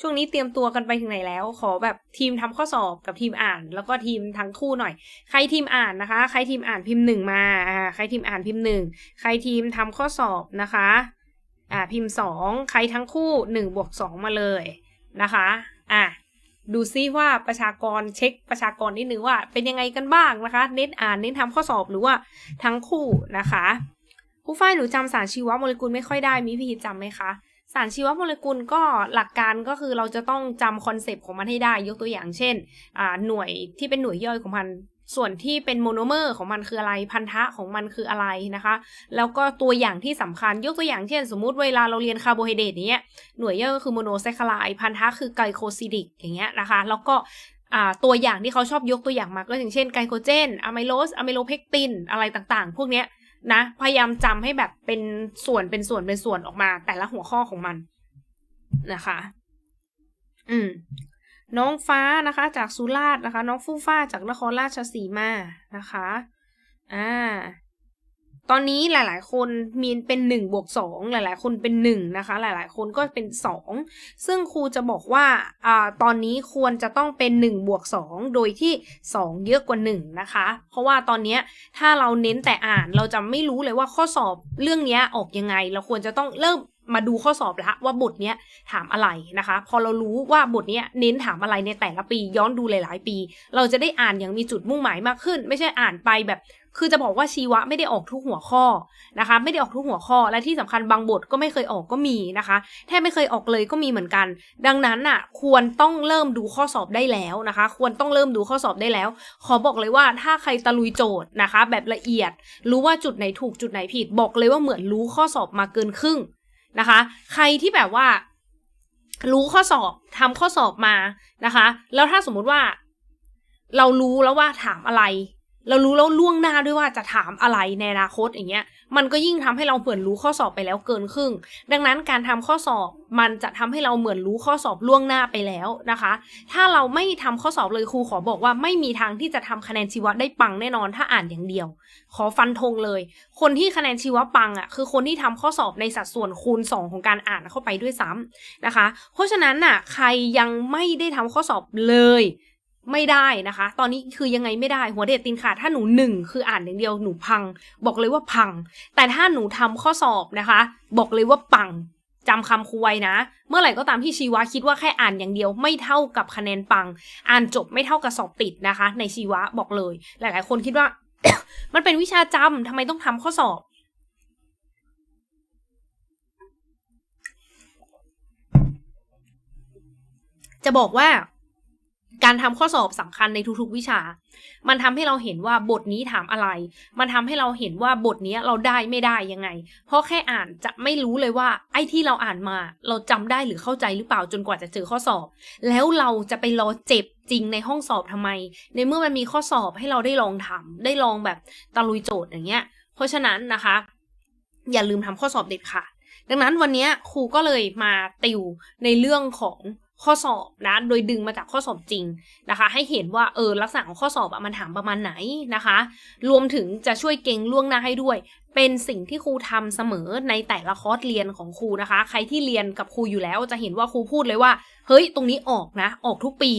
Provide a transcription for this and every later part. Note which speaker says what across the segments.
Speaker 1: ช่วงนี้เตรียมตัวกันไปถึงไหนแล้ว ขอแบบทีมทำข้อสอบกับทีมอ่าน แล้วก็ทีมทั้งคู่หน่อย ใครทีมอ่านนะคะ ใครทีมอ่านพิมพ์หนึ่งมาอ่าใครทีมอ่านพิมพ์หนึ่งใครทีมทำข้อสอบนะคะอ่าพิมพ์สองใครทั้งคู่หนึ่งบวกสองมาเลยนะคะอะดูซิว่าประชากรเช็คประชากรนิดนึงว่าเป็นยังไงกันบ้างนะคะ เน้นอ่านเน้นทำข้อสอบหรือว่าทั้งคู่นะคะผู้ฝ้ายหนูจำสารชีวโมเลกุลไม่ค่อยได้มีพี่จำไหมคะ สารชีวโมเลกุลก็หลักการก็คือเราจะต้องจำคอนเซปต์ของมันให้ได้ ยกตัวอย่างเช่น หน่วยที่เป็นหน่วยย่อยของมัน ส่วนที่เป็นโมโนเมอร์ของมันคืออะไร พันธะของมันคืออะไรนะคะ แล้วก็ตัวอย่างที่สำคัญ ยกตัวอย่างเช่น สมมุติเวลาเราเรียนคาร์โบไฮเดรตเนี้ย หน่วยย่อยก็คือโมโนไซคลายพันธะคือไกลโคซิดิกอย่างเงี้ยนะคะ แล้วก็ตัวอย่างที่เขาชอบยกตัวอย่างมาก็อย่างเช่นไกลโคเจนอะไมโลสอะไมโลเพกตินอะไรต่างๆ พวกเนี้ย นะพยายามจำให้แบบเป็นส่วนเป็นส่วนเป็นส่วนออกมา แต่ละหัวข้อของมันนะคะ อืม น้องฟ้านะคะ จากสุราษฎร์นะคะ น้องฟู่ฟ้าจากนครราชสีมานะคะ อ่า ตอนนี้หลายๆ คนมีเป็นหนึ่งบวกสองหลายๆ คนเป็นหนึ่งนะคะ หลายๆ คนก็เป็นสองซึ่งครูจะบอกว่าอ่าตอนนี้ควรจะต้องเป็นหนึ่งบวกสองโดยที่สองเยอะกว่าหนึ่งนะคะ เพราะว่าตอนนี้ถ้าเราเน้นแต่อ่านเราจะไม่รู้เลยว่าข้อสอบเรื่องนี้ออกยังไง เราควรจะต้องเริ่มมาดูข้อสอบละว่าบทเนี้ยถามอะไรนะคะ พอเรารู้ว่าบทเนี้ยเน้นถามอะไรในแต่ละปีย้อนดูหลาย ๆ ปี เราจะได้อ่านอย่างมีจุดมุ่งหมายมากขึ้น ไม่ใช่อ่านไปแบบ คือจะบอกว่าชีวะไม่ได้ออกทุกหัวข้อนะคะ ไม่ได้ออกทุกหัวข้อและที่สำคัญบางบทก็ไม่เคยออกก็มีนะคะ แทบไม่เคยออกเลยก็มีเหมือนกัน ดังนั้นน่ะควรต้องเริ่มดูข้อสอบได้แล้วนะคะ ควรต้องเริ่มดูข้อสอบได้แล้ว ขอบอกเลยว่าถ้าใครตะลุยโจทย์นะคะ แบบละเอียด รู้ว่าจุดไหนถูกจุดไหนผิด บอกเลยว่าเหมือนรู้ข้อสอบมาเกินครึ่งนะคะ ใครที่แบบว่า รู้ข้อสอบทำข้อสอบมานะคะ แล้วถ้าสมมุติว่า เรารู้แล้วว่าถามอะไร เรารู้แล้วล่วงหน้าด้วยว่าจะถามอะไรในอนาคตอย่างเงี้ย มันก็ยิ่งทำให้เราเหมือนรู้ข้อสอบไปแล้วเกินครึ่ง ดังนั้นการทำข้อสอบมันจะทำให้เราเหมือนรู้ข้อสอบล่วงหน้าไปแล้วนะคะ ถ้าเราไม่ทำข้อสอบเลยครูขอบอกว่าไม่มีทางที่จะทำคะแนนชีวะได้ปังแน่นอนถ้าอ่านอย่างเดียว ขอฟันธงเลย คนที่คะแนนชีวะปังอะคือคนที่ทำข้อสอบในสัดส่วนคูณ 2 ของการอ่านเข้าไปด้วยซ้ำนะคะ เพราะฉะนั้นน่ะใครยังไม่ได้ทำข้อสอบเลย ไม่ได้นะคะ ตอนนี้คือยังไงไม่ได้ หัวเด็ดตีนขาดถ้าหนูหนึ่งคืออ่านอย่างเดียวหนูพัง บอกเลยว่าพัง แต่ถ้าหนูทำข้อสอบนะคะ บอกเลยว่าปังจำคำครูไว้นะ เมื่อไหร่ก็ตามที่ชีวะคิดว่าแค่อ่านอย่างเดียวไม่เท่ากับคะแนนปัง อ่านจบไม่เท่ากับสอบติดนะคะ ในชีวะบอกเลย หลาย ๆ คนคิดว่า มันเป็นวิชาจำทำไมต้องทำข้อสอบ จะบอกว่า การทำข้อสอบสำคัญในทุกๆวิชา มันทำให้เราเห็นว่าบทนี้ถามอะไร มันทำให้เราเห็นว่าบทนี้เราได้ไม่ได้ยังไง เพราะแค่อ่านจะไม่รู้เลยว่า ไอ้ที่เราอ่านมา เราจำได้หรือเข้าใจหรือเปล่าจนกว่าจะเจอข้อสอบ แล้วเราจะไปรอเจ็บจริงในห้องสอบทำไม ในเมื่อมันมีข้อสอบให้เราได้ลองทำได้ลองแบบตะลุยโจทย์อย่างเงี้ย เพราะฉะนั้นนะคะ อย่าลืมทำข้อสอบเด็ดขาดดังนั้นวันนี้ครูก็เลยมาติวในเรื่องของ ข้อสอบนะ โดยดึงมาจากข้อสอบจริงนะคะ ให้เห็นว่าเออลักษณะของข้อสอบอะมันถามประมาณไหนนะคะ รวมถึงจะช่วยเก่งล่วงหน้าให้ด้วย เป็นสิ่งที่ครูทำเสมอในแต่ละคอร์สเรียนของครูนะคะ ใครที่เรียนกับครูอยู่แล้วจะเห็นว่าครูพูดเลยว่า เฮ้ย ตรงนี้ออกนะ ออกทุกปี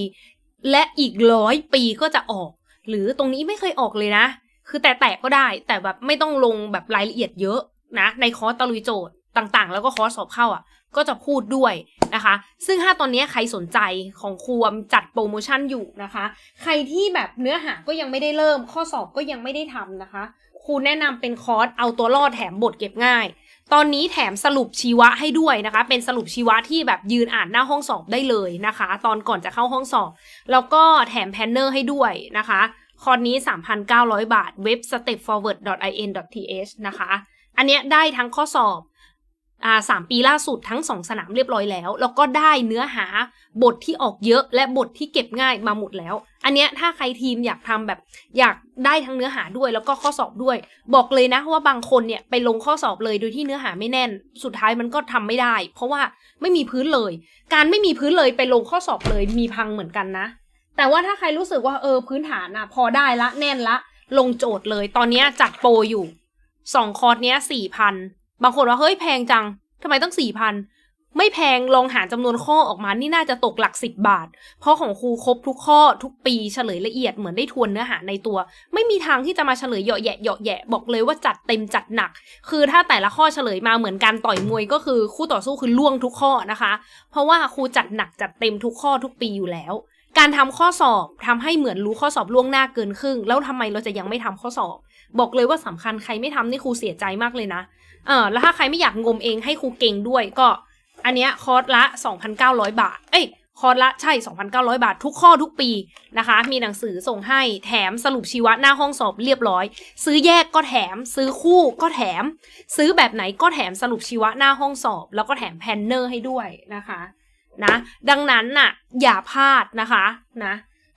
Speaker 1: และอีกร้อยปีก็จะออก หรือตรงนี้ไม่เคยออกเลยนะ คือแต่แตะก็ได้ แต่แบบไม่ต้องลงแบบรายละเอียดเยอะนะ ในคอร์สตะลุยโจทย์ต่างๆ แล้วก็คอร์สสอบเข้าอะ ก็จะพูดด้วยนะคะ ซึ่งถ้าตอนนี้ใครสนใจของครูจัดโปรโมชั่นอยู่นะคะ ใครที่แบบเนื้อหาก็ยังไม่ได้เริ่ม ข้อสอบก็ยังไม่ได้ทำนะคะ ครูแนะนำเป็นคอร์สเอาตัวรอดแถมบทเก็บง่าย ตอนนี้แถมสรุปชีวะให้ด้วยนะคะ เป็นสรุปชีวะที่แบบยืนอ่านหน้าห้องสอบได้เลยนะคะ ตอนก่อนจะเข้าห้องสอบ แล้วก็แถมแพนเนอร์ให้ด้วยนะคะคอร์สนี้ 3,900 บาท เว็บ stepforward.in.th นะคะ อันเนี้ยได้ทั้งข้อสอบ สามปีล่าสุดทั้งสองสนามเรียบร้อยแล้ว แล้วก็ได้เนื้อหาบทที่ออกเยอะ และบทที่เก็บง่ายมาหมดแล้ว อันเนี้ยถ้าใครทีมอยากทำแบบ อยากได้ทั้งเนื้อหาด้วย แล้วก็ข้อสอบด้วย บอกเลยนะว่าบางคนเนี่ยไปลงข้อสอบเลยโดยที่เนื้อหาไม่แน่น สุดท้ายมันก็ทำไม่ได้ เพราะว่าไม่มีพื้นเลย การไม่มีพื้นเลยไปลงข้อสอบเลยมีพังเหมือนกันนะ แต่ว่าถ้าใครรู้สึกว่าเออพื้นฐานอะพอได้ละแน่นละ ลงโจทย์เลย ตอนเนี้ยจัดโปรอยู่สองคอร์สเนี้ยสี่พัน บางคนว่าเฮ้ยแพงจังทำไมต้องสี่พันไม่แพงลองหารจำนวนข้อออกมานี่น่าจะตกหลักสิบบาท เพราะของครูครบทุกข้อทุกปีเฉลยละเอียดเหมือนได้ทวนเนื้อหาในตัว ไม่มีทางที่จะมาเฉลยเหยาะแยะเหยาะแยะบอกเลยว่าจัดเต็มจัดหนัก คือถ้าแต่ละข้อเฉลยมาเหมือนการต่อยมวยก็คือคู่ต่อสู้คือล่วงทุกข้อนะคะ เพราะว่าครูจัดหนักจัดเต็มทุกข้อทุกปีอยู่แล้ว การทำข้อสอบทำให้เหมือนรู้ข้อสอบล่วงหน้าเกินครึ่ง แล้วทำไมเราจะยังไม่ทำข้อสอบ บอกเลยว่าสำคัญใครไม่ทำนี่ครูเสียใจมากเลยนะเออแล้วถ้าใครไม่อยากงมเองให้ครูเก่งด้วยก็ อันเนี้ยคอร์สละ 2,900 บาท เอ้ยคอร์สละใช่ 2,900 บาท ทุกข้อทุกปีนะคะ มีหนังสือส่งให้แถมสรุปชีวะหน้าห้องสอบเรียบร้อย ซื้อแยกก็แถม ซื้อคู่ก็แถม ซื้อแบบไหนก็แถมสรุปชีวะหน้าห้องสอบ แล้วก็แถมแพนเนอร์ให้ด้วยนะคะนะดังนั้นน่ะอย่าพลาดนะคะนะ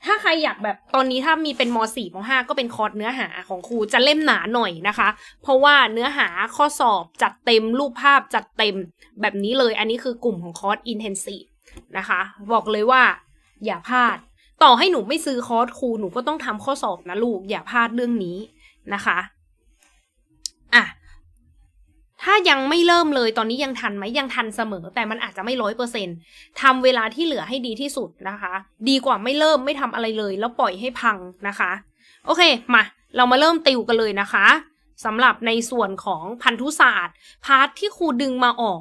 Speaker 1: ถ้าใครอยากแบบตอนนี้ถ้ามีเป็นม .4 ม .5 ก็เป็นคอร์สเนื้อหาของครูจะเล่มหนาหน่อยนะคะ เพราะว่าเนื้อหาข้อสอบจัดเต็มรูปภาพจัดเต็มแบบนี้เลย อันนี้คือกลุ่มของคอร์ส intensive นะคะ บอกเลยว่าอย่าพลาด ต่อให้หนูไม่ซื้อคอร์สครูหนูก็ต้องทำข้อสอบนะลูกอย่าพลาดเรื่องนี้นะคะ อะายังไม่เริ่มเลยตอนนี้ยังทันไหมยังทันเสมอ แต่มันอาจจะไม่ร้อยเปอร์เซ็นต์ทำเวลาที่เหลือให้ดีที่สุดนะคะ ดีกว่าไม่เริ่มไม่ทำอะไรเลย แล้วปล่อยให้พังนะคะ โอเคมาเรามาเริ่มติวกันเลยนะคะสำหรับในส่วนของพันธุศาสตร์พาร์ทที่ครูดึงมาออก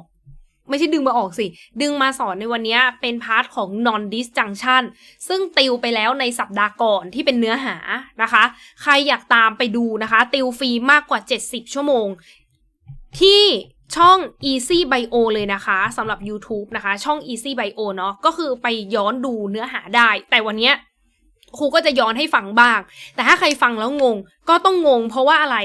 Speaker 1: ไม่ใช่ดึงมาออกสิ ดึงมาสอนในวันนี้เป็นพาร์ทของ non disjunction ซึ่งติวไปแล้วในสัปดาห์ก่อนที่เป็นเนื้อหานะคะ ใครอยากตามไปดูนะคะ ติวฟรีมากกว่า 70 ชั่วโมง ที่ช่อง Easy Bio เลยนะคะสำหรับ YouTube นะคะ ช่อง Easy Bio เนาะก็คือไปย้อนดูเนื้อหาได้ แต่วันเนี้ยครูก็จะย้อนให้ฟังบ้าง แต่ถ้าใครฟังแล้วงง ก็ต้องงง เพราะว่าอะไร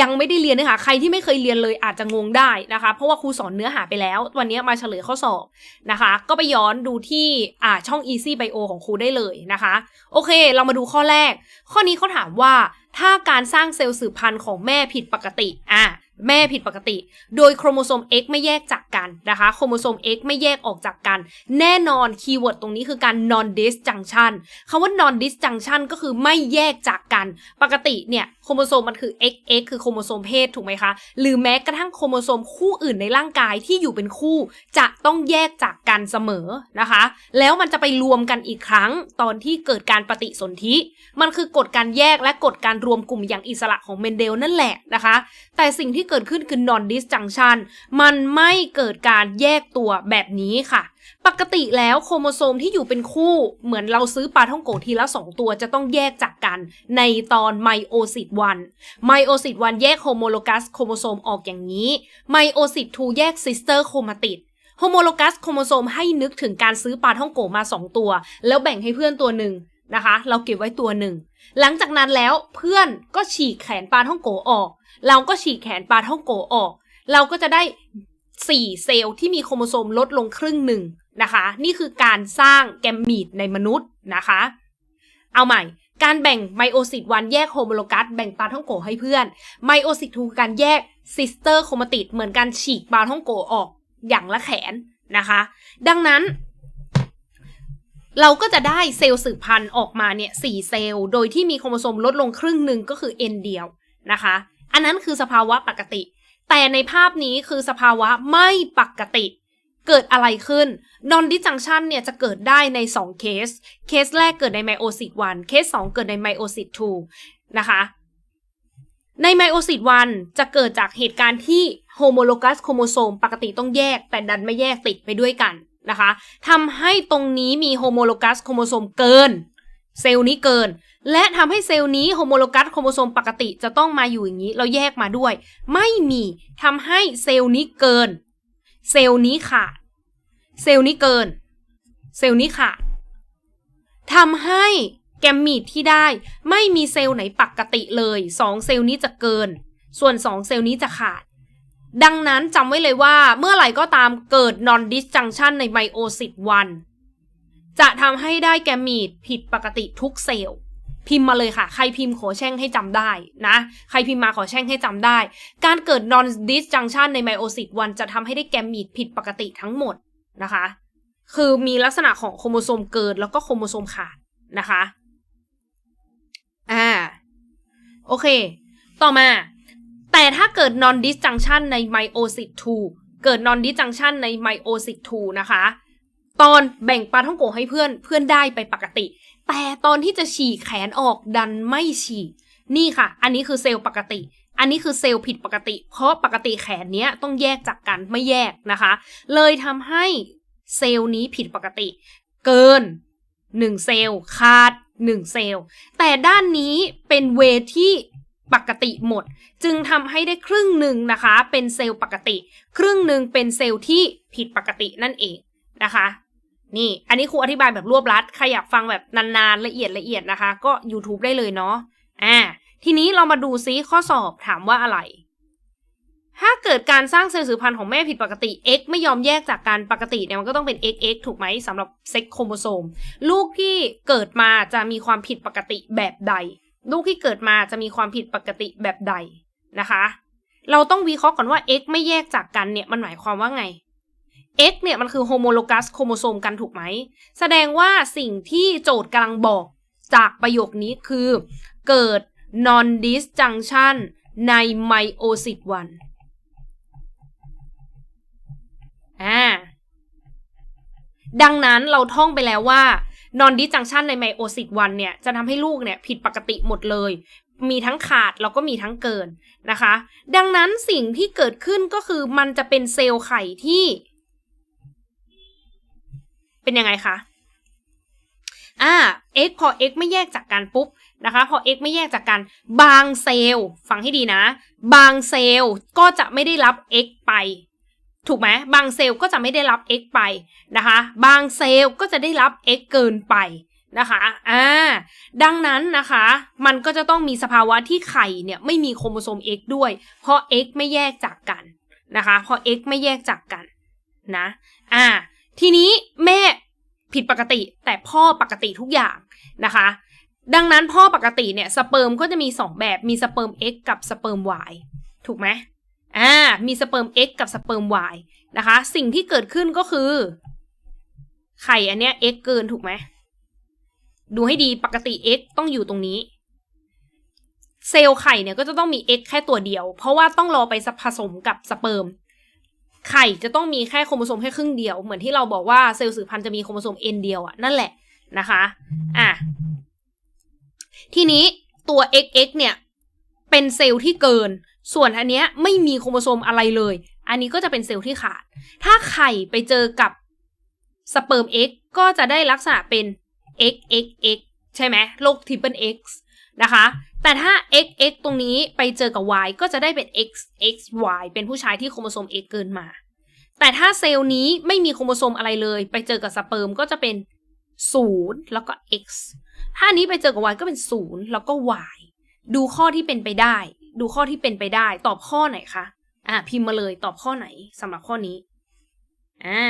Speaker 1: ยังไม่ได้เรียนเนื้อหาใครที่ไม่เคยเรียนเลยอาจจะงงได้นะคะ เพราะว่าครูสอนเนื้อหาไปแล้ว วันนี้มาเฉลยข้อสอบนะคะ ก็ไปย้อนดูที่อ่าช่อง Easy Bio ของครูได้เลยนะคะ โอเค เรามาดูข้อแรก ข้อนี้เขาถามว่าถ้าการสร้างเซลล์สืบพันธุ์ของแม่ผิดปกติอะ แม่ผิดปกติ โดยโครโมโซม X ไม่แยกจากกันนะคะ โครโมโซม X ไม่แยกออกจากกัน แน่นอนคีย์เวิร์ดตรงนี้คือการ non disjunction คำว่า non disjunction ก็คือไม่แยกจากกัน ปกติเนี่ย โครโมโซมมันคือ XX คือโครโมโซมเพศถูกไหมคะ หรือแม้กระทั่งโครโมโซมคู่อื่นในร่างกายที่อยู่เป็นคู่ จะต้องแยกจากกันเสมอนะคะ แล้วมันจะไปรวมกันอีกครั้งตอนที่เกิดการปฏิสนธิ มันคือกฎการแยกและกฎการรวมกลุ่มอย่างอิสระของเมนเดลนั่นแหละนะคะ แต่สิ่งที่เกิดขึ้นคือ non disjunction มันไม่เกิดการแยกตัวแบบนี้ค่ะ ปกติแล้วโครโมโซมที่อยู่เป็นคู่เหมือนเราซื้อปลาท่องโกทีละ 2 ตัวจะต้องแยกจากกันในตอนไมโอซิสวันไมโอซิสวันแยกโฮโมโลกัสโครโมโซมออกอย่างนี้ไมโอซิส2แยกซิสเตอร์โครมาติดโฮโมโลกัสโครโมโซมให้นึกถึงการซื้อปลาท่องโกมา 2 ตัว แล้วแบ่งให้เพื่อนตัวหนึ่งนะคะ เราเก็บไว้ตัวหนึ่ง หลังจากนั้นแล้วเพื่อนก็ฉีกแขนปลาท่องโกออก เราก็ฉีกแขนปลาท่องโกออก เราก็จะได้ 4 เซลล์ที่มีโครโมโซมลดลงครึ่งหนึ่งนะคะ นี่คือการสร้างแกมมีดในมนุษย์นะคะ เอาใหม่ การแบ่งไมโอซิตวันแยกโฮโมโลกัสแบ่งปลาท่องโกให้เพื่อนไมโอซิตทูการแยกซิสเตอร์โครมาติดเหมือนการฉีกปลาท่องโกออกอย่างละแขนนะคะ ดังนั้น เราก็จะได้เซลล์สืบพันธุ์ออกมาเนี่ยสี่เซลล์ โดยที่มีโครโมโซมลดลงครึ่งหนึ่งก็คือ N เดียวนะคะ อันนั้นคือสภาวะปกติ แต่ในภาพนี้คือสภาวะไม่ปกติ เกิดอะไรขึ้น non disjunction เนี่ยจะเกิดได้ใน 2 เคส เคสแรกเกิดในไมโอซิต1เคส 2 เกิดในไมโอซิต2นะคะ ในไมโอซิต1จะเกิดจากเหตุการณ์ที่โฮโมโลกัสโครโมโซมปกติต้องแยก แต่ดันไม่แยกติดไปด้วยกันนะคะทำให้ตรงนี้มีโฮโมโลกัสโครโมโซมเกิน เซลล์นี้เกิน และทำให้เซลล์นี้โฮโมโลกัสโครโมโซมปกติจะต้องมาอยู่อย่างนี้ เราแยกมาด้วย ไม่มีทำให้เซลล์นี้เกิน เซลล์นี้ขาด เซลล์นี้เกิน เซลล์นี้ขาดทำให้แกมมีดที่ได้ไม่มีเซลล์ไหนปกติเลยสองเซลล์นี้จะเกิน ส่วนสองเซลล์นี้จะขาด ดังนั้นจำไว้เลยว่าเมื่อไหร่ก็ตามเกิด non disjunction ในไมโอซิต1 จะทำให้ได้แกมีดผิดปกติทุกเซลล์พิมพ์มาเลยค่ะ ใครพิมพ์ขอแช่งให้จำได้นะ ใครพิมพ์มาขอแช่งให้จำได้ การเกิด non disjunction ในไมโอซิต1จะทำให้ได้แกมีดผิดปกติทั้งหมดนะคะ คือมีลักษณะของโครโมโซมเกินแล้วก็โครโมโซมขาดนะคะ อ่า โอเค ต่อมา แต่ถ้าเกิด non disjunction ในไมโอซิต2เกิด non disjunction ใน meiosis 2นะคะ ตอนแบ่งปลาท่องโกะให้เพื่อนเพื่อนได้ไปปกติ แต่ตอนที่จะฉีกแขนออกดันไม่ฉีกนี่ค่ะ อันนี้คือเซลล์ปกติ อันนี้คือเซลล์ผิดปกติ เพราะปกติแขนเนี้ยต้องแยกจากกันไม่แยกนะคะ เลยทำให้เซลล์นี้ผิดปกติ เกิน 1 เซลล์ขาด 1 เซลล์ แต่ด้านนี้เป็นเวที่ปกติหมด จึงทำให้ได้ครึ่งหนึ่งนะคะ เป็นเซลล์ปกติ ครึ่งหนึ่งเป็นเซลล์ที่ผิดปกตินั่นเองนะคะ นี่ อันนี้ครูอธิบายแบบรวบรัด ใครอยากฟังแบบนานๆละเอียดละเอียดนะคะ ก็ YouTube ได้เลยเนาะ อ่า ทีนี้เรามาดูซิข้อสอบถามว่าอะไร ถ้าเกิดการสร้างเซลล์สืบพันธุ์ของแม่ผิดปกติ X ไม่ยอมแยกจากการปกติเนี่ยมันก็ต้องเป็น XX ถูกไหมสำหรับเซ็กโครโมโซม ลูกที่เกิดมาจะมีความผิดปกติแบบใด ลูกที่เกิดมาจะมีความผิดปกติแบบใดนะคะ เราต้องวิเคราะห์ก่อนว่า X ไม่แยกจากกันเนี่ยมันหมายความว่าไง X เนี่ยมันคือโฮโมโลกัสโครโมโซมกันถูกไหม แสดงว่าสิ่งที่โจทย์กำลังบอกจากประโยคนี้คือ เกิด non disjunction ใน meiosis 1อ่าดังนั้นเราท่องไปแล้วว่า non disjunction ใน meiosis 1เนี่ย จะทำให้ลูกเนี่ยผิดปกติหมดเลย มีทั้งขาดแล้วก็มีทั้งเกินนะคะ ดังนั้นสิ่งที่เกิดขึ้นก็คือมันจะเป็นเซลล์ไข่ที่ เป็นยังไงคะอ่า x พอ x ไม่แยกจากกันปุ๊บนะคะ พอ x ไม่แยกจากกัน บางเซลล์ฟังให้ดีนะ บางเซลล์ก็จะไม่ได้รับ x ไป ถูกไหมบางเซลล์ก็จะไม่ได้รับ x ไปนะคะ บางเซลล์ก็จะได้รับ x เกินไปนะคะอ่าดังนั้นนะคะ มันก็จะต้องมีสภาวะที่ไข่เนี่ยไม่มีโครโมโซม x ด้วย เพราะ x ไม่แยกจากกันนะคะ เพราะ x ไม่แยกจากกันนะ อ่า ทีนี้แม่ผิดปกติแต่พ่อปกติทุกอย่างนะคะ ดังนั้นพ่อปกติเนี่ยสเปิร์มก็จะมี 2 แบบมีสเปิร์ม X กับสเปิร์ม Y ถูกไหมอ่ามีสเปิร์ม X กับสเปิร์ม Y นะคะ สิ่งที่เกิดขึ้นก็คือ ไข่อันเนี้ย X เกินถูกไหมดูให้ดีปกติ X ต้องอยู่ตรงนี้ เซลล์ไข่เนี่ยก็จะต้องมี X แค่ตัวเดียว เพราะว่าต้องรอไปผสมกับสเปิร์ม ไข่จะต้องมีแค่โครโมโซมแค่ครึ่งเดียว เหมือนที่เราบอกว่าเซลล์สืบพันธุ์จะมีโครโมโซม N เดียวอะนั่นแหละนะคะ อะ ทีนี้ตัว XX เนี่ย เป็นเซลล์ที่เกิน ส่วนอันเนี้ยไม่มีโครโมโซมอะไรเลย อันนี้ก็จะเป็นเซลล์ที่ขาด ถ้าไข่ไปเจอกับสเปิร์ม X ก็จะได้ลักษณะเป็น XXX ใช่ไหมโรค triple X นะคะ แต่ถ้า XX ตรงนี้ไปเจอกับ Y ก็จะได้เป็น XXY เป็นผู้ชายที่โครโมโซม X เกินมา แต่ถ้าเซลล์นี้ไม่มีโครโมโซมอะไรเลย ไปเจอกับสเปิร์มก็จะเป็น 0 แล้วก็ X ถ้านี้ไปเจอกับ Y ก็เป็น 0 แล้วก็ Y ดูข้อที่เป็นไปได้ ดูข้อที่เป็นไปได้ ตอบข้อไหนคะ อ่า พิมพ์มาเลยตอบข้อไหนสำหรับข้อนี้ อ่า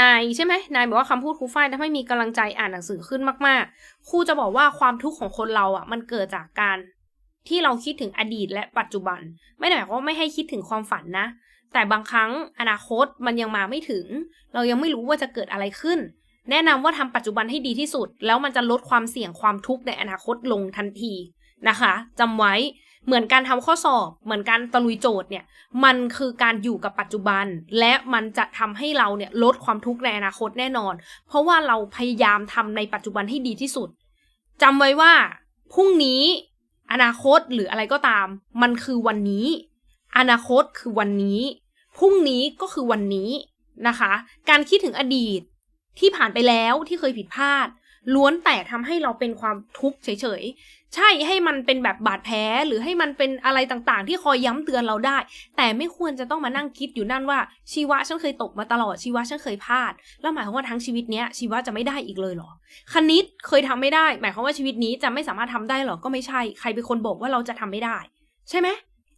Speaker 1: นายใช่ไหมนายบอกว่าคำพูดครูฝ้ายทำให้มีกำลังใจอ่านหนังสือขึ้นมากๆครูจะบอกว่าความทุกข์ของคนเราอะ มันเกิดจากการที่เราคิดถึงอดีตและปัจจุบัน ไม่ได้หมายความว่าไม่ให้คิดถึงความฝันนะ แต่บางครั้งอนาคตมันยังมาไม่ถึง เรายังไม่รู้ว่าจะเกิดอะไรขึ้น แนะนำว่าทำปัจจุบันให้ดีที่สุด แล้วมันจะลดความเสี่ยงความทุกข์ในอนาคตลงทันทีนะคะจำไว้ เหมือนการทำข้อสอบ เหมือนการตะลุยโจทย์เนี่ย มันคือการอยู่กับปัจจุบัน และมันจะทำให้เราเนี่ยลดความทุกข์ในอนาคตแน่นอน เพราะว่าเราพยายามทำในปัจจุบันให้ดีที่สุดจำไว้ว่าพรุ่งนี้อนาคตหรืออะไรก็ตาม มันคือวันนี้ อนาคตคือวันนี้พรุ่งนี้ก็คือวันนี้นะคะ การคิดถึงอดีตที่ผ่านไปแล้วที่เคยผิดพลาด ล้วนแต่ทำให้เราเป็นความทุกข์เฉยๆ ใช่ให้มันเป็นแบบบาดแผลหรือให้มันเป็นอะไรต่างๆ ที่คอยย้ำเตือนเราได้ แต่ไม่ควรจะต้องมานั่งคิดอยู่นั่นว่าชีวะฉันเคยตกมาตลอดชีวะฉันเคยพลาด แล้วหมายความว่าทั้งชีวิตเนี้ยชีวะจะไม่ได้อีกเลยเหรอ คณิตเคยทำไม่ได้ หมายความว่าชีวิตนี้จะไม่สามารถทำได้หรอก็ไม่ใช่ ใครเป็นคนบอกว่าเราจะทำไม่ได้ ใช่ไหม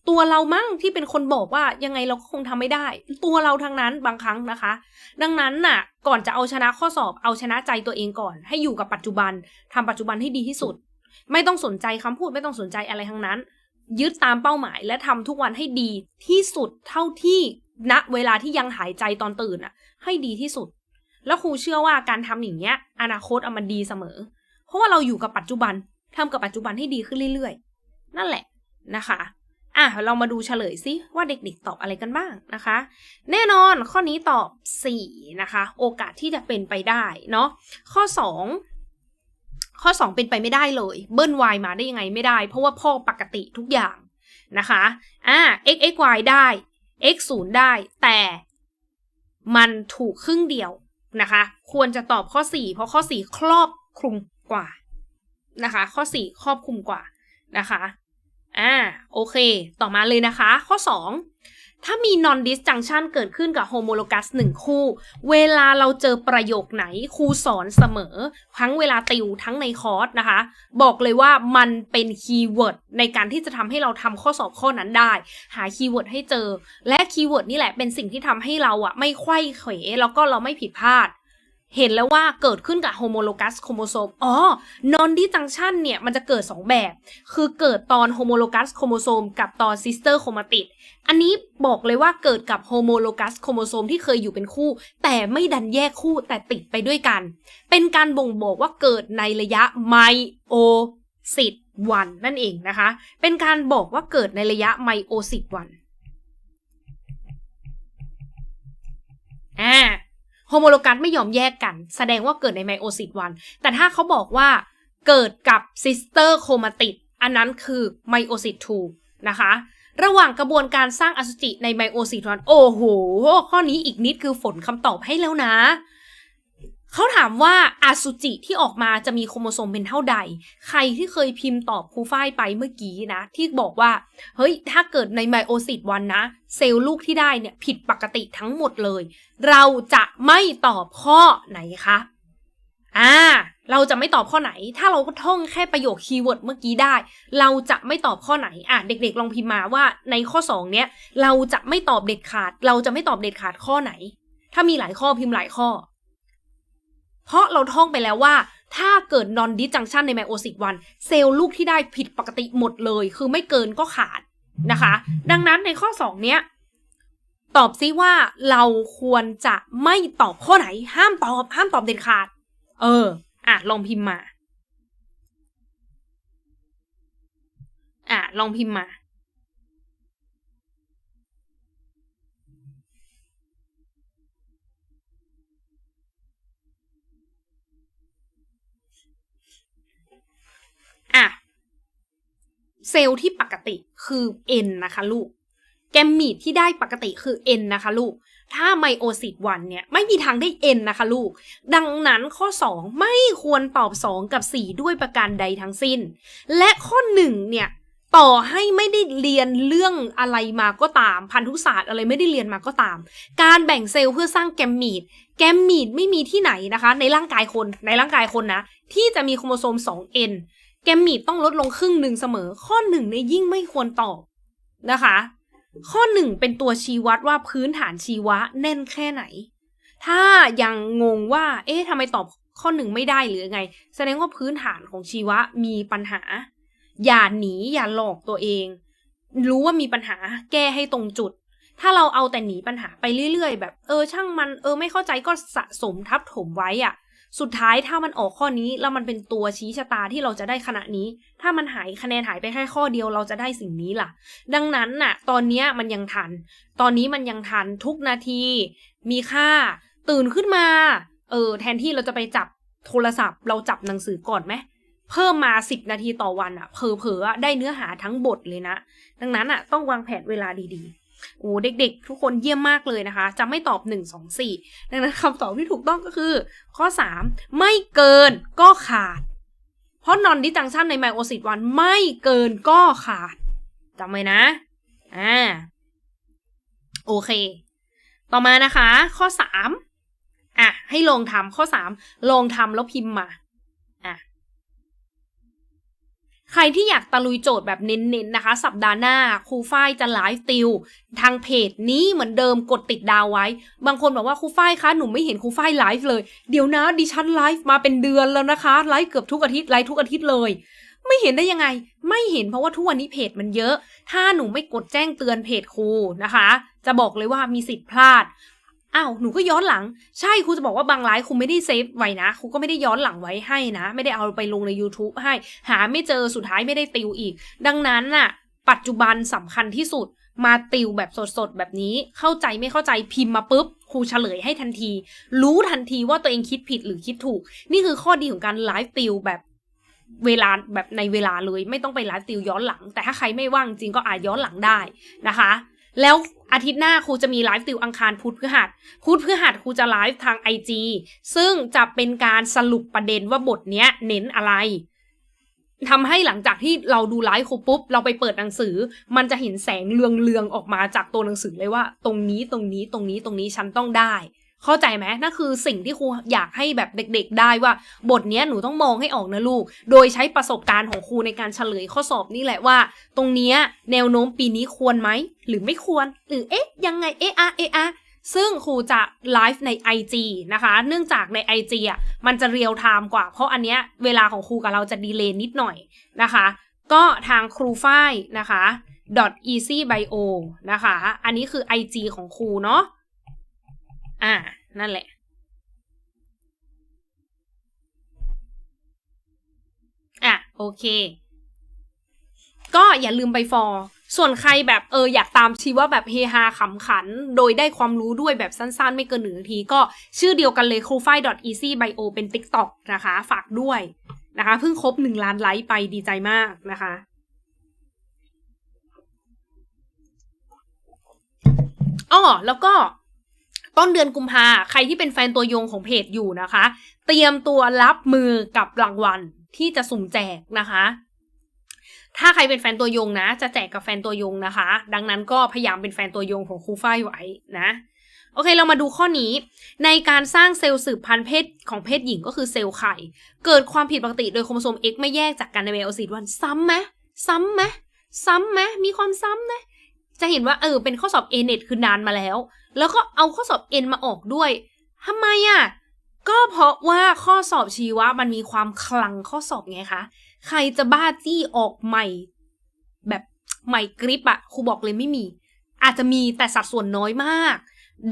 Speaker 1: ตัวเรามั่งที่เป็นคนบอกว่ายังไงเราก็คงทำไม่ได้ ตัวเราทั้งนั้นบางครั้งนะคะ ดังนั้นน่ะ ก่อนจะเอาชนะข้อสอบเอาชนะใจตัวเองก่อน ให้อยู่กับปัจจุบันทำปัจจุบันให้ดีที่สุด ไม่ต้องสนใจคำพูดไม่ต้องสนใจอะไรทั้งนั้น ยึดตามเป้าหมายและทำทุกวันให้ดีที่สุดเท่าที่ณเวลาที่ยังหายใจตอนตื่นอะ ให้ดีที่สุด แล้วครูเชื่อว่าการทำอย่างเงี้ย อนาคตเอะมันดีเสมอ เพราะว่าเราอยู่กับปัจจุบันทำกับปัจจุบันให้ดีขึ้นเรื่อยๆ นั่นแหละนะคะ อะเรามาดูเฉลยซิว่าเด็กๆตอบอะไรกันบ้างนะคะ แน่นอนข้อนี้ตอบ 4 นะคะ โอกาสที่จะเป็นไปได้เนาะข้อ 2ข้อ 2 เป็นไปไม่ได้เลย เบิ้ล y มาได้ยังไงไม่ได้ เพราะว่าพ่อปกติทุกอย่างนะคะอ่า x x y ได้ x 0ได้ แต่มันถูกครึ่งเดียวนะคะ ควรจะตอบข้อ 4 เพราะข้อ 4 ครอบคลุมกว่านะคะ ข้อ 4 ครอบคลุมกว่านะคะ อ่าโอเค ต่อมาเลยนะคะ ข้อ 2 ถ้ามี non disjunction เกิดขึ้นกับ homologous หนึ่งคู่ เวลาเราเจอประโยคไหนครูสอนเสมอ ทั้งเวลาติวทั้งในคอร์สนะคะ บอกเลยว่ามันเป็นคีย์เวิร์ดในการที่จะทำให้เราทำข้อสอบข้อนั้นได้ หาคีย์เวิร์ดให้เจอ และคีย์เวิร์ดนี่แหละเป็นสิ่งที่ทำให้เราอะไม่ไขว้เขวแล้วก็เราไม่ผิดพลาด เห็นแล้วว่าเกิดขึ้นกับ homologous chromosome อ๋อ non disjunction เนี่ย มันจะเกิด 2 แบบ คือเกิดตอน homologous chromosome กับตอน sister chromatid อันนี้บอกเลยว่าเกิดกับ homologous chromosome ที่เคยอยู่เป็นคู่ แต่ไม่ดันแยกคู่แต่ติดไปด้วยกัน เป็นการบ่งบอกว่าเกิดในระยะ meiosis 1นั่นเองนะคะ เป็นการบอกว่าเกิดในระยะ meiosis 1อ่า โฮโมโลกัสไม่ยอมแยกกัน แสดงว่าเกิดในไมโอซิสวันแต่ถ้าเขาบอกว่าเกิดกับซิสเตอร์โคมาติดอันนั้นคือไมโอซิส2นะคะ ระหว่างกระบวนการสร้างอสุจิในไมโอซิสวันโอ้โห ข้อนี้อีกนิดคือฝนคำตอบให้แล้วนะ เขาถามว่าอสุจิที่ออกมาจะมีโครโมโซมเป็นเท่าใด ใครที่เคยพิมพ์ตอบครูฝ้ายไปเมื่อกี้นะ ที่บอกว่า เฮ้ย ถ้าเกิดในไมโอซิสวันนะ เซลล์ลูกที่ได้เนี่ย ผิดปกติทั้งหมดเลย เราจะไม่ตอบข้อไหนคะอ่า เราจะไม่ตอบข้อไหน ถ้าเราก็ท่องแค่ประโยคคีย์เวิร์ดเมื่อกี้ได้ เราจะไม่ตอบข้อไหน อะ เด็กๆ ลองพิมพ์มาว่าในข้อ 2 เนี้ย เราจะไม่ตอบเด็ดขาด เราจะไม่ตอบเด็ดขาดข้อไหน ถ้ามีหลายข้อพิมพ์หลายข้อ เพราะเราท่องไปแล้วว่า ถ้าเกิด non disjunction ในไมโอซิสวันเซลล์ลูกที่ได้ผิดปกติหมดเลย คือไม่เกินก็ขาดนะคะ ดังนั้นในข้อ 2 เนี้ย ตอบซิว่าเราควรจะไม่ตอบข้อไหน ห้ามตอบ ห้ามตอบเด็ดขาด เออ อะ ลองพิมพ์มา อะ ลองพิมพ์มา อะ เซลล์ที่ปกติคือ N นะคะลูก แกมมีดที่ได้ปกติคือ N นะคะลูก ถ้าไมโอซิสวันเนี่ยไม่มีทางได้ N นะคะลูก ดังนั้นข้อ 2 ไม่ควรตอบ 2 กับ 4 ด้วยประการใดทั้งสิ้น และข้อ 1 เนี่ยต่อให้ไม่ได้เรียนเรื่องอะไรมาก็ตาม พันธุศาสตร์อะไรไม่ได้เรียนมาก็ตาม การแบ่งเซลล์เพื่อสร้างแกมมีดแกมมีดไม่มีที่ไหนนะคะ ในร่างกายคนในร่างกายคนนะ ที่จะมีโครโมโซม 2N แกมมีดต้องลดลงครึ่งหนึ่งเสมอ ข้อหนึ่งเนี่ยยิ่งไม่ควรตอบนะคะ ข้อหนึ่งเป็นตัวชี้วัดว่าพื้นฐานชีวะแน่นแค่ไหน ถ้ายังงงว่า เอ๊ะทำไมตอบข้อหนึ่งไม่ได้หรือไง แสดงว่าพื้นฐานของชีวะมีปัญหา อย่าหนีอย่าหลอกตัวเอง รู้ว่ามีปัญหาแก้ให้ตรงจุด ถ้าเราเอาแต่หนีปัญหาไปเรื่อยๆ แบบ เออช่างมันเออไม่เข้าใจก็สะสมทับถมไว้อะ สุดท้ายถ้ามันออกข้อนี้แล้วมันเป็นตัวชี้ชะตาที่เราจะได้ขณะนี้ ถ้ามันหายคะแนนหายไปแค่ข้อเดียวเราจะได้สิ่งนี้ล่ะ ดังนั้นน่ะ ตอนนี้มันยังทัน ตอนนี้มันยังทันทุกนาที มีค่า ตื่นขึ้นมา เออ แทนที่เราจะไปจับโทรศัพท์ เราจับหนังสือก่อนไหมเพิ่มมาสิบนาทีต่อวันอะเผลอๆได้เนื้อหาทั้งบทเลยนะ ดังนั้นอะต้องวางแผนเวลาดีๆ โอ้เด็กๆ ทุกคนเยี่ยมมากเลยนะคะ จะไม่ตอบหนึ่งสองสี่ดังนั้นคำตอบที่ถูกต้องก็คือ ข้อสามไม่เกินก็ขาด เพราะนอนดิจังชันในไมโอซิสวันไม่เกินก็ขาดจำไว้นะอ่าโอเค ต่อมานะคะ ข้อสามอะให้ลองทำข้อสามลองทำแล้วพิมพ์มา อะ ใค รที่อยากตะลุยโจทย์แบบเน้นๆนะคะ สัปดาห์หน้าครูฝ้ายจะไลฟ์ติว ทางเพจนี้เหมือนเดิมกดติดดาวไว้ บางคนบอกว่าครูฝ้ายคะหนูไม่เห็นครูฝ้ายไลฟ์เลย เดี๋ยวนะดิฉันไลฟ์มาเป็นเดือนแล้วนะคะไลฟ์เกือบทุกอาทิตย์ไลฟ์ทุกอาทิตย์เลยไม่เห็นได้ยังไง ไม่เห็นเพราะว่าทุกวันนี้เพจมันเยอะ ถ้าหนูไม่กดแจ้งเตือนเพจครูนะคะ จะบอกเลยว่ามีสิทธิ์พลาด อ้าวหนูก็ย้อนหลัง ใช่ครูจะบอกว่าบางไลฟ์ครูไม่ได้เซฟไว้นะครูก็ไม่ได้ย้อนหลังไว้ให้นะ ไม่ได้เอาไปลงใน YouTube ให้ หาไม่เจอสุดท้ายไม่ได้ติวอีก ดังนั้นน่ะ ปัจจุบันสำคัญที่สุด มาติวแบบสดๆ แบบนี้เข้าใจไม่เข้าใจพิมพ์มาปุ๊บครูเฉลยให้ทันที รู้ทันทีว่าตัวเองคิดผิดหรือคิดถูก นี่คือข้อดีของการไลฟ์ติวแบบเวลาแบบในเวลาเลย ไม่ต้องไปไลฟ์ติวย้อนหลัง แต่ถ้าใครไม่ว่างจริงก็อาจย้อนหลังได้นะคะ แล้วอาทิตย์หน้าครูจะมีไลฟ์ติวอังคารพุธพฤหัส พุธพฤหัสครูจะไลฟ์ทาง IG ซึ่งจะเป็นการสรุปประเด็นว่าบทเนี้ยเน้นอะไรทำให้หลังจากที่เราดูไลฟ์ครูปุ๊บ เราไปเปิดหนังสือ มันจะเห็นแสงเรืองๆออกมาจากตัวหนังสือเลยว่า ตรงนี้ตรงนี้ตรงนี้ตรงนี้ฉันต้องได้ เข้าใจไหมนั่นคือสิ่งที่ครูอยากให้แบบเด็ก ๆ ได้ว่า บทเนี้ยหนูต้องมองให้ออกนะลูก โดยใช้ประสบการณ์ของครูในการเฉลยข้อสอบนี่แหละว่า ตรงเนี้ยแนวโน้มปีนี้ควรไหม หรือไม่ควร หรือเอ๊ะยังไงเอ๊ะอะเอ๊ะอะซึ่งครูจะไลฟ์ใน IG นะคะ เนื่องจากใน IG อะมันจะเรียลไทม์กว่า เพราะอันเนี้ยเวลาของครูกับเราจะดีเลย์นิดหน่อยนะคะ ก็ทางครูฝ้ายนะคะ easy bio นะคะ อันนี้คือ IG ของครูเนาะ อ่า นั่นแหละ อะ โอเค ก็อย่าลืมไปฟอร์ส่วนใครแบบเอออยากตามชีว่าแบบเฮฮาขำขัน โดยได้ความรู้ด้วยแบบสั้นๆ ไม่เกินหนึ่งนาทีก็ชื่อเดียวกันเลย c r u f i easy bio เป็น TikTok นะคะ ฝากด้วยนะคะ เพิ่งครบหนึ่งล้านไลค์ไปดีใจมากนะคะอ้อแล้วก็ ต้นเดือนกุมภาใครที่เป็นแฟนตัวยงของเพจอยู่นะคะ เตรียมตัวรับมือกับรางวัลที่จะสุ่มแจกนะคะ ถ้าใครเป็นแฟนตัวยงนะ จะแจกกับแฟนตัวยงนะคะ ดังนั้นก็พยายามเป็นแฟนตัวยงของครูฝ้ายไว้นะโอเค เรามาดูข้อนี้ ในการสร้างเซลล์สืบพันธุ์เพศของเพศหญิงก็คือเซลล์ไข่ เกิดความผิดปกติโดยโครโมโซม X ไม่แยกจากกันในไมโอซิสวันซ้ำไหมซ้ำไหมซ้ำไหมมีความซ้ำนะ จะเห็นว่าเออเป็นข้อสอบ A เน็ตคือนานมาแล้ว แล้วก็เอาข้อสอบ N มาออกด้วยทำไมอะ่ะก็เพราะว่าข้อสอบชีวะมันมีความคลังข้อสอบไงคะ ใครจะบ้าจี้ออกใหม่ แบบใหม่กริปอะครูบอกเลยไม่มี อาจจะมีแต่สัดส่วนน้อยมาก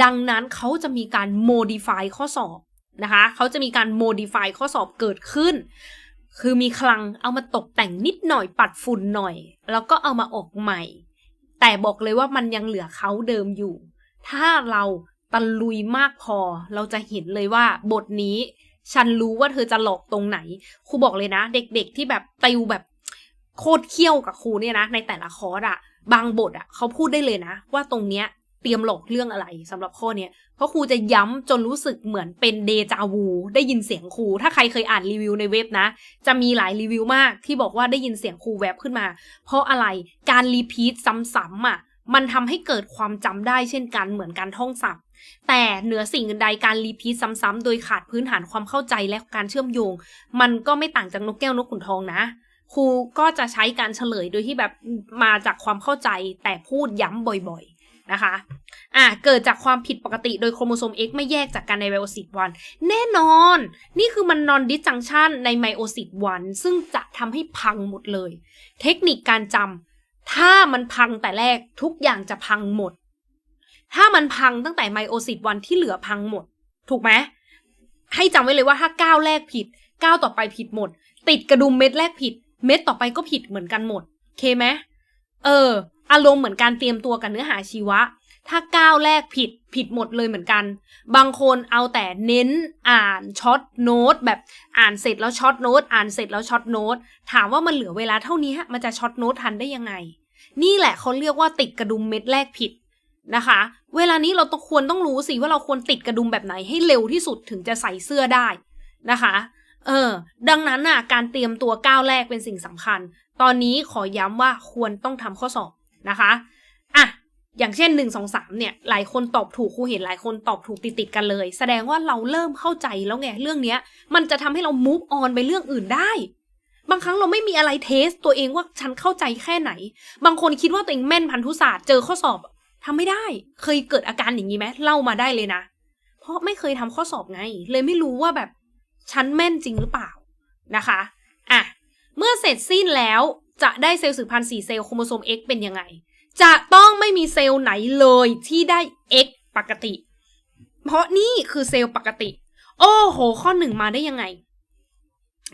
Speaker 1: ดังนั้นเขาจะมีการ modify ข้อสอบนะคะเขาจะมีการ modify ข้อสอบเกิดขึ้น คือมีคลังเอามาตกแต่งนิดหน่อยปัดฝุ่นหน่อย แล้วก็เอามาออกใหม่ แต่บอกเลยว่ามันยังเหลือเขาเดิมอยู่ ถ้าเราตะลุยมากพอ เราจะเห็นเลยว่าบทนี้ ฉันรู้ว่าเธอจะหลอกตรงไหน ครูบอกเลยนะ เด็กๆที่แบบติวแบบโคตรเคี่ยวกับครูเนี่ยนะ ในแต่ละคอร์สอะบางบทอะเขาพูดได้เลยนะ ว่าตรงเนี้ยเตรียมหลอกเรื่องอะไรสำหรับข้อเนี้ยเพราะครูจะย้ำจนรู้สึกเหมือนเป็นเดจาวูได้ยินเสียงครู ถ้าใครเคยอ่านรีวิวในเว็บนะ จะมีหลายรีวิวมากที่บอกว่าได้ยินเสียงครูแวบขึ้นมา เพราะอะไรการรีพีทซ้ำๆอะ มันทำให้เกิดความจำได้เช่นกันเหมือนการท่องศัพท์ แต่เหนือสิ่งอื่นใดการรีพีทซ้ำๆโดยขาดพื้นฐานความเข้าใจและการเชื่อมโยง มันก็ไม่ต่างจากนกแก้วนกขุนทองนะครูก็จะใช้การเฉลยโดยที่แบบมาจากความเข้าใจแต่พูดย้ำบ่อยๆนะคะ อะ เกิดจากความผิดปกติโดยโครโมโซม X ไม่แยกจากกันในไมโอซิสวัน แน่นอน นี่คือมันนอนดิสจังชันในไมโอซิสวันซึ่งจะทำให้พังหมดเลย เทคนิคการจำ ถ้ามันพังแต่แรกทุกอย่างจะพังหมด ถ้ามันพังตั้งแต่ไมโอซิสวันที่เหลือพังหมด ถูกไหมให้จำไว้เลยว่าถ้าก้าวแรกผิดก้าวต่อไปผิดหมด ติดกระดุมเม็ดแรกผิด เม็ดต่อไปก็ผิดเหมือนกันหมดเคไหมเออ อารมณ์เหมือนการเตรียมตัวกับเนื้อหาชีวะ ถ้าก้าวแรกผิดผิดหมดเลยเหมือนกัน บางคนเอาแต่เน้นอ่านช็อตโน้ตแบบอ่านเสร็จแล้วช็อตโน้ตอ่านเสร็จแล้วช็อตโน้ตถามว่ามันเหลือเวลาเท่านี้มันจะช็อตโน้ตทันได้ยังไง นี่แหละเขาเรียกว่าติดกระดุมเม็ดแรกผิดนะคะ เวลานี้เราต้องควรต้องรู้สิว่าเราควรติดกระดุมแบบไหนให้เร็วที่สุดถึงจะใส่เสื้อได้นะคะเออ ดังนั้นน่ะ การเตรียมตัวก้าวแรกเป็นสิ่งสำคัญ ตอนนี้ขอย้ำว่าควรต้องทำข้อสอบนะคะ อะ อย่างเช่นหนึ่งสองสามเนี่ยหลายคนตอบถูกครูเห็นหลายคนตอบถูกติดติดกันเลย แสดงว่าเราเริ่มเข้าใจแล้วไงเรื่องเนี้ย มันจะทำให้เรา move on ไปเรื่องอื่นได้ บางครั้งเราไม่มีอะไรเทสตัวเองว่าฉันเข้าใจแค่ไหน บางคนคิดว่าตัวเองแม่นพันธุศาสตร์เจอข้อสอบทำไม่ได้ เคยเกิดอาการอย่างนี้ไหมเล่ามาได้เลยนะ เพราะไม่เคยทำข้อสอบไง เลยไม่รู้ว่าแบบฉันแม่นจริงหรือเปล่านะคะอะเมื่อเสร็จสิ้นแล้วจะได้เซลล์สืบพันธุ์4เซลล์โครโมโซม X เป็นยังไง จะต้องไม่มีเซลล์ไหนเลยที่ได้ X ปกติ เพราะนี่คือเซลล์ปกติ โอ้โห ข้อหนึ่งมาได้ยังไง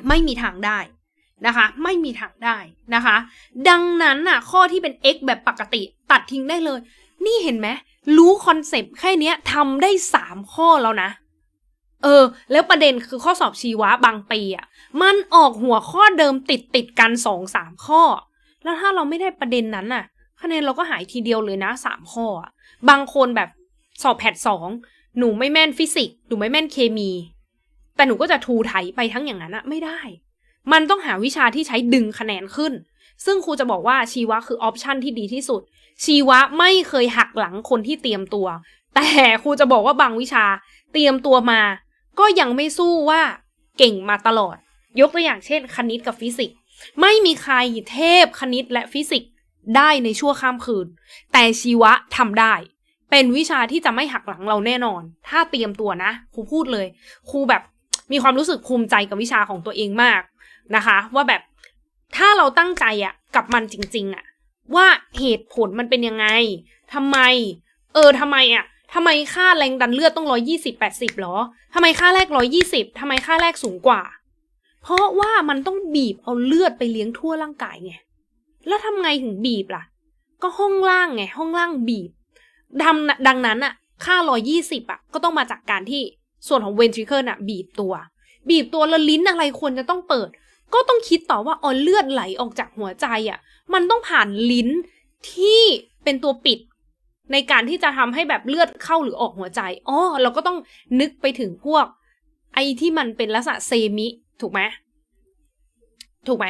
Speaker 1: ไม่มีทางได้นะคะ ไม่มีทางได้นะคะ ดังนั้นน่ะ ข้อที่เป็น x แบบปกติ ตัดทิ้งได้เลย นี่เห็นไหมรู้คอนเซปต์แค่เนี้ยทำได้สามข้อแล้วนะ เออ แล้วประเด็นคือข้อสอบชีวะบางปีอะ มันออกหัวข้อเดิมติดติดกันสองสามข้อ แล้วถ้าเราไม่ได้ประเด็นนั้นน่ะ คะแนนเราก็หายทีเดียวเลยนะสามข้อ บางคนแบบสอบแพทสองหนูไม่แม่นฟิสิกส์หนูไม่แม่นเคมี แต่หนูก็จะทูไถไปทั้งอย่างนั้นอะไม่ได้ มันต้องหาวิชาที่ใช้ดึงคะแนนขึ้น ซึ่งครูจะบอกว่าชีวะคือออปชันที่ดีที่สุด ชีวะไม่เคยหักหลังคนที่เตรียมตัว แต่ครูจะบอกว่าบางวิชาเตรียมตัวมา ก็ยังไม่สู้ว่าเก่งมาตลอด ยกตัวอย่างเช่น คณิตกับฟิสิกส์ไม่มีใครเทพคณิตและฟิสิกส์ ได้ในชั่วข้ามคืน แต่ชีวะทำได้ เป็นวิชาที่จะไม่หักหลังเราแน่นอน ถ้าเตรียมตัวนะครูพูดเลยครูแบบมีความรู้สึกภูมิใจกับวิชาของตัวเองมากนะคะ ว่าแบบถ้าเราตั้งใจอะกับมันจริง ๆอะว่าเหตุผลมันเป็นยังไงทำไม เออทำไมอะทำไมค่าแรงดันเลือดต้องร้อยี่สิบแปดสิบหรอทำไมค่าแรกร้อยี่สิบทำไมค่าแรกสูงกว่า เพราะว่ามันต้องบีบเอาเลือดไปเลี้ยงทั่วร่างกายไง แล้วทำไงถึงบีบล่ะ ก็ห้องล่างไง ห้องล่างบีบดำดังนั้นอะค่าร้อยี่สิบอะก็ต้องมาจากการที่ส่วนของเวนทริเคิลอะบีบตัว บีบตัวแล้วลิ้นอะไรควรจะต้องเปิด ก็ต้องคิดต่อว่าอ๋อเลือดไหลออกจากหัวใจอะมันต้องผ่านลิ้นที่เป็นตัวปิด ในการที่จะทำให้แบบเลือดเข้าหรือออกหัวใจอ๋อเราก็ต้องนึกไปถึงพวก ไอที่มันเป็นลักษณะเซมิ ถูกไหมถูกไหม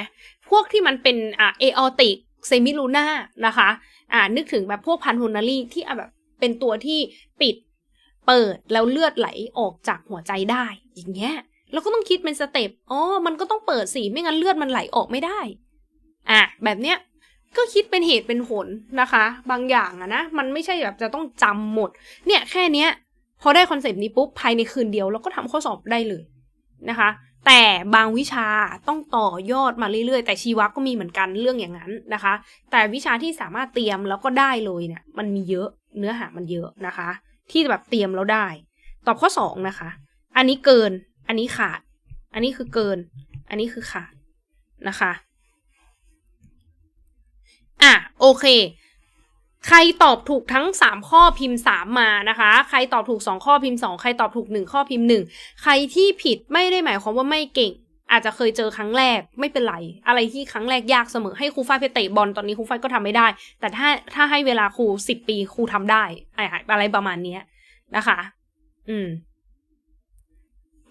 Speaker 1: วกที่มันเป็นอ่าเออติกเซมิลูน่านะคะอ่านึกถึงแบบพวกพันธุนารีที่อะแบบเป็นตัวที่ปิดเปิดแล้วเลือดไหลออกจากหัวใจได้ อย่างเงี้ยเราก็ต้องคิดเป็นสเต็ปอ๋อมันก็ต้องเปิดสิไม่งั้นเลือดมันไหลออกไม่ได้อะแบบเนี้ยก็คิดเป็นเหตุเป็นผลนะคะ บางอย่างอะนะ มันไม่ใช่แบบจะต้องจำหมด เนี่ยแค่เนี้ย พอได้คอนเซปต์นี้ปุ๊บภายในคืนเดียวเราก็ทำข้อสอบได้เลยนะคะ แต่บางวิชาต้องต่อยอดมาเรื่อยๆ แต่ชีวะก็มีเหมือนกันเรื่องอย่างนั้นนะคะ แต่วิชาที่สามารถเตรียมแล้วก็ได้เลยเนี่ยมันมีเยอะเนื้อหามันเยอะนะคะ ที่แบบเตรียมแล้วได้ ตอบข้อสองนะคะ อันนี้เกิน อันนี้ขาด อันนี้คือเกิน อันนี้คือขาดนะคะ อะโอเค ใครตอบถูกทั้ง 3 ข้อพิมพ์ 3 มานะคะ ใครตอบถูก 2 ข้อพิมพ์ 2 ใครตอบถูก 1 ข้อพิมพ์ 1 ใครที่ผิดไม่ได้หมายความว่าไม่เก่ง อาจจะเคยเจอครั้งแรกไม่เป็นไร อะไรที่ครั้งแรกยากเสมอให้ครูฝ้ายไปเตะบอลตอนนี้ครูฝ้ายก็ทำไม่ได้ แต่ถ้าถ้าให้เวลาครูสิบปีครูทำได้ อะไรประมาณเนี้ยนะคะ อืม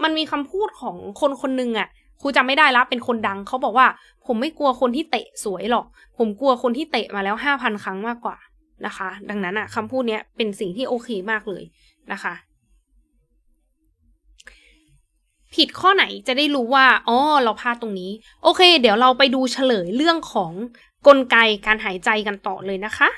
Speaker 1: มันมีคำพูดของคนคนหนึ่งอะครูจำไม่ได้ล้วเป็นคนดังเขาบอกว่า ผมไม่กลัวคนที่เตะสวยหรอก ผมกลัวคนที่เตะมาแล้วห้าพันครั้งมากกว่า นะคะ ดังนั้นอะคำพูดเนี้ยเป็นสิ่งที่โอเคมากเลยนะคะ ผิดข้อไหนจะได้รู้ว่าอ๋อเราพลาดตรงนี้ โอเค เดี๋ยวเราไปดูเฉลยเรื่องของกลไกการหายใจกันต่อเลยนะคะ